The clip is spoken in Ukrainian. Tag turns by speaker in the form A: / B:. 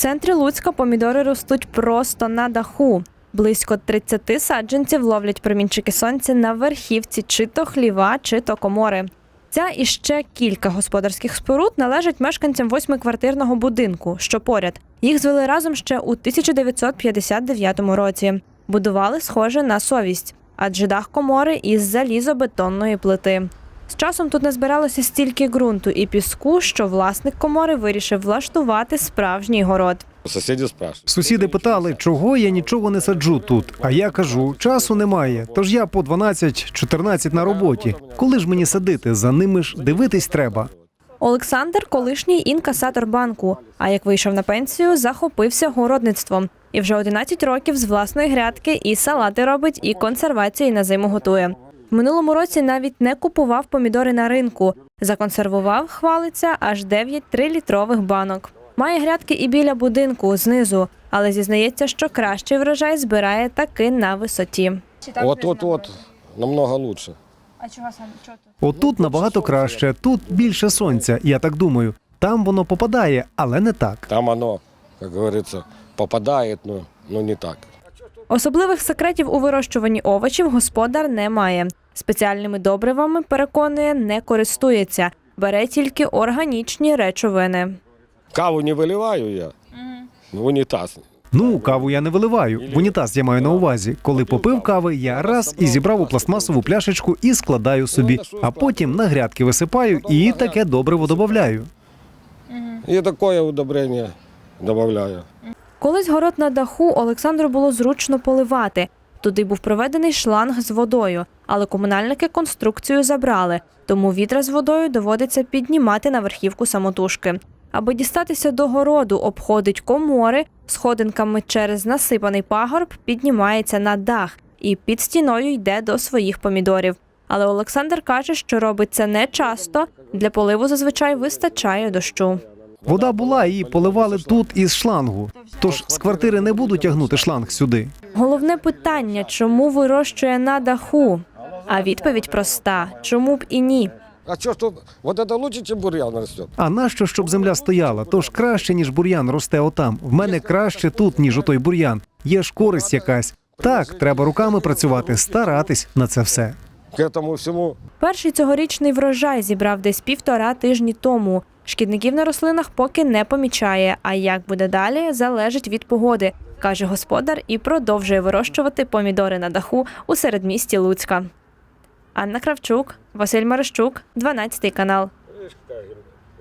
A: центрі Луцька помідори ростуть просто на даху. Близько 30 саджанців ловлять промінчики сонця на верхівці чи то хліва, чи то комори. Ця і ще кілька господарських споруд належать мешканцям восьмиквартирного будинку, що поряд. Їх звели разом ще у 1959 році. Будували схоже на совість, адже дах комори із залізобетонної плити. З часом тут назбиралося стільки ґрунту і піску, що власник комори вирішив влаштувати справжній город.
B: Соседи спрашивают.
C: Сусіди питали, чого я нічого не саджу тут. А я кажу, часу немає. Тож я по 12-14 на роботі. Коли ж мені садити? За ними ж дивитись треба.
A: Олександр колишній інкасатор банку. А як вийшов на пенсію, захопився городництвом. І вже 11 років з власної грядки і салати робить, і консервації на зиму готує. В минулому році навіть не купував помідори на ринку. Законсервував, хвалиться, аж 9 трилітрових банок. Має грядки і біля будинку знизу, але зізнається, що кращий врожай збирає таки на висоті.
B: Вот, вот, вот, намного лучше.
A: А чого саме?
C: Отут набагато краще, тут більше сонця, я так думаю. Там воно попадає, але не так.
B: Там оно, как говорится, попадает, но, но не так.
A: Особливих секретів у вирощуванні овочів господар не має. Спеціальними добривами, переконує, не користується, бере тільки органічні речовини.
B: Каву не выливаю я в унитаз.
C: Ну, каву я не виливаю. В унітаз я маю на увазі. Коли попив кави, я раз і зібрав у пластмасову пляшечку і складаю собі, а потім на грядки висипаю і таке добриво додаю.
B: И такое удобрение добавляю.
A: Колись город на даху Олександру було зручно поливати. Туди був проведений шланг з водою, але комунальники конструкцію забрали, тому відра з водою доводиться піднімати на верхівку самотужки. Аби дістатися до городу, обходить комори, сходинками через насипаний пагорб піднімається на дах і під стіною йде до своїх помідорів. Але Олександр каже, що робить це не часто. Для поливу зазвичай вистачає дощу.
C: Вода була і поливали тут із шлангу. Тож з квартири не буду тягнути шланг сюди.
A: Головне питання, чому вирощує на даху? А відповідь проста: чому б і ні?
B: А что, что, вот это лучше, чем бурьян растет?
C: А нащо, щоб земля стояла? Тож краще, ніж бур'ян росте отам. В мене краще тут, ніж отой бур'ян. Є ж користь якась. Так, треба руками працювати, старатись на це все.
B: К этому всему
A: Перший цьогорічний врожай зібрав десь півтора тижні тому. Шкідників на рослинах поки не помічає. А як буде далі, залежить від погоди, каже господар і продовжує вирощувати помідори на даху у середмісті Луцька. Анна Кравчук, Василь Марищук, 12 канал.